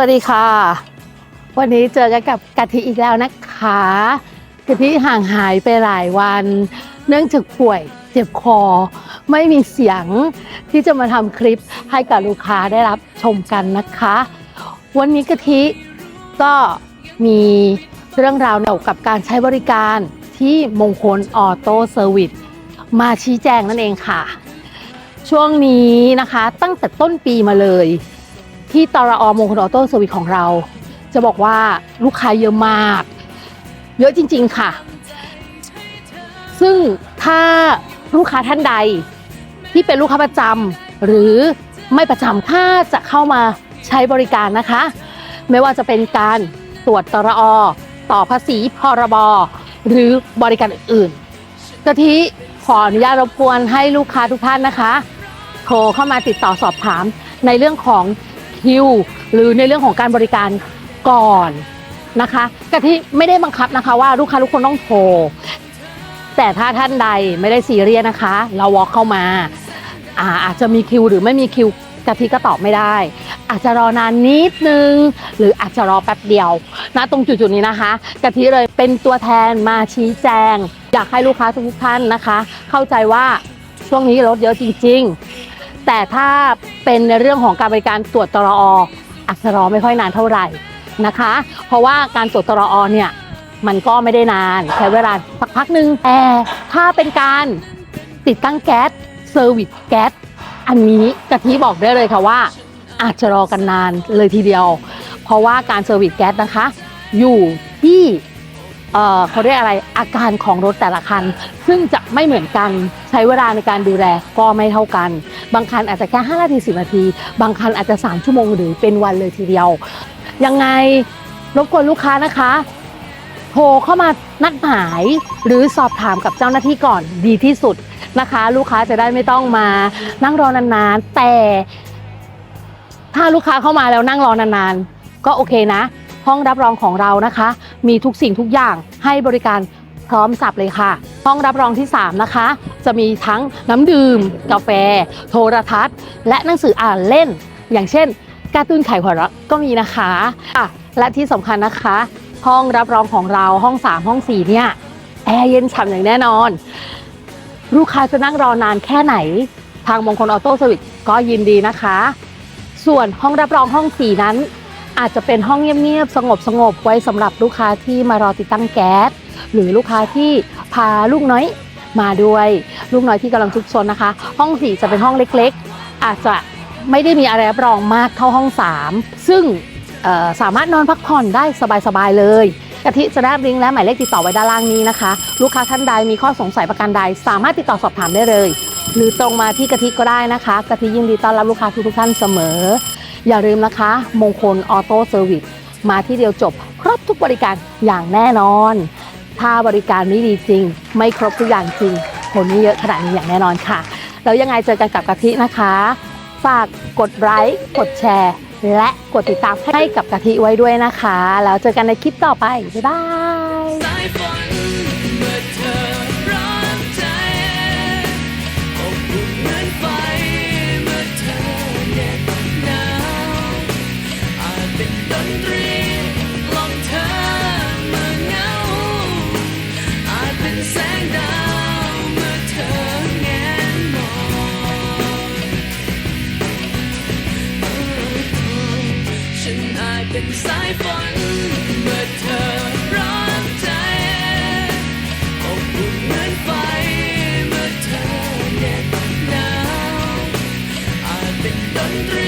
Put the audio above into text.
สวัสดีค่ะ วันนี้เจอกันกับกะทิอีกแล้วนะคะกะทิห่างหายไปหลายวัน เนื่องจากป่วยเจ็บคอ ไม่มีเสียงที่จะมาทำคลิปให้กับลูกค้าได้รับชมกันนะคะ วันนี้กะทิก็มีเรื่องราวเกี่ยวกับการใช้บริการที่มงคลออโต้เซอร์วิสมาชี้แจงนั่นเองค่ะ ช่วงนี้นะคะตั้งแต่ต้นปีมาเลย ที่ตรอมงคลออโต้เซอร์วิสของเรา จะบอกว่าลูกค้าเยอะมาก เยอะจริง ๆ ค่ะ ซึ่งถ้าลูกค้าท่านใดที่เป็นลูกค้าประจำหรือไม่ประจำถ้าจะเข้ามาใช้บริการนะคะ ไม่ว่าจะเป็นการตรวจตรอต่อภาษีพรบหรือบริการอื่นๆกะทิขออนุญาตรบกวนให้ลูกค้าทุกท่านนะคะ โทรเข้ามาติดต่อสอบถามในเรื่องของ คิวหรือในเรื่องของการบริการก่อนนะคะกะทิไม่ได้บังคับนะคะว่าลูกค้าทุกคนต้องโทร แต่ถ้าท่านใดไม่ได้ซีเรียสนะคะ เราวอลเข้ามาอาอาจจะมีคิวหรือไม่มีคิวกะทิก็ตอบไม่ได้ อาจจะรอนานนิดนึง หรืออาจจะรอแป๊บเดียวนะตรงจุดๆนี้นะคะกะทิเลยเป็นตัวแทนมาชี้แจง อยากให้ลูกค้าทุกท่านนะคะ เข้าใจว่าช่วงนี้รถเยอะจริง ๆ แต่ถ้าเป็นในเรื่องของการบริการตรวจตรออาจจะรอไม่ค่อยนานเท่าไหร่นะคะ เพราะว่าการตรวจตรอเนี่ยมันก็ไม่ได้นานใช้เวลาสักพักหนึ่งแต่ถ้าเป็นการติดตั้งแก๊สเซอร์วิสแก๊สอันนี้กะทิบอกได้เลยค่ะว่า อาจจะรอกันนานเลยทีเดียว เพราะว่าการเซอร์วิสแก๊สนะคะ อยู่ที่ เอ่อเขาเรียกอะไรอาการของรถแต่ละคัน ซึ่งจะไม่เหมือนกันใช้เวลาในการดูแลก็ไม่เท่ากัน บางคันอาจจะแค่5นาที10นาที บางคันอาจจะ 3 ชั่วโมงหรือเป็นวันเลยทีเดียว ยังไงรบกวนลูกค้านะคะ โทรเข้ามานัดหมายหรือสอบถามกับเจ้าหน้าที่ก่อนดีที่สุดนะคะ ลูกค้าจะได้ไม่ต้องมานั่งรอนานๆแต่ถ้าลูกค้าเข้ามาแล้วนั่งรอนานๆก็โอเคนะ ห้องรับรองของเรานะคะ มีทุกสิ่งทุกอย่างให้บริการพร้อมสับเลยค่ะ ห้องรับรองที่ 3 นะคะ จะมีทั้งน้ำดื่ม กาแฟ โทรทัศน์ และหนังสืออ่านเล่น อย่างเช่นการ์ตูนไข่หัวเราะก็มีนะคะอะและที่สำคัญนะคะ ห้องรับรองของเราห้อง 3 ห้อง 4 เนี่ยแอร์เย็นฉ่ำอย่างแน่นอน ลูกค้าจะนั่งรอนานแค่ไหน ทางมงคลออโต้สวิตก็ยินดีนะคะ ส่วนห้องรับรองห้อง 4 นั้น อาจจะเป็นห้องเงียบๆสงบๆไว้สำหรับลูกค้าที่มารอติดตั้งแก๊สหรือลูกค้าที่พาลูกน้อยมาด้วยลูกน้อยที่กำลังทุกซนนะคะ ห้อง4จะเป็นห้องเล็กๆ อาจจะไม่ได้มีอะไรรับรองมากเท่าห้อง3ซึ่งสามารถนอนพักผ่อนได้สบายๆเลยกะทิจะได้ลิงก์และหมายเลขติดต่อไว้ด้านล่างนี้นะคะ ลูกค้าท่านใดมีข้อสงสัยประการใด สามารถติดต่อสอบถามได้เลย หรือตรงมาที่กะทิก็ได้นะคะกะทิยินดีต้อนรับลูกค้าทุกท่านเสมอ อย่าลืมนะคะ มงคลออโต้เซอร์วิสมาที่เดียวจบ ครบทุกบริการอย่างแน่นอน ถ้าบริการไม่ดีจริง ไม่ครบทุกอย่างจริงผลไม่เยอะขนาดนี้อย่างแน่นอนค่ะ แล้วยังไงเจอกันกับกะทินะคะ ฝากกดไลค์กดแชร์ และกดติดตามให้กับกะทิไว้ด้วยนะคะ แล้วเจอกันในคลิปต่อไป บ๊ายบาย สายฝนเมื่อเธอร้อใจอบอุ่เหมือนไฟเมื่อเธอเหน็บหนาอาจเป็นดนตรี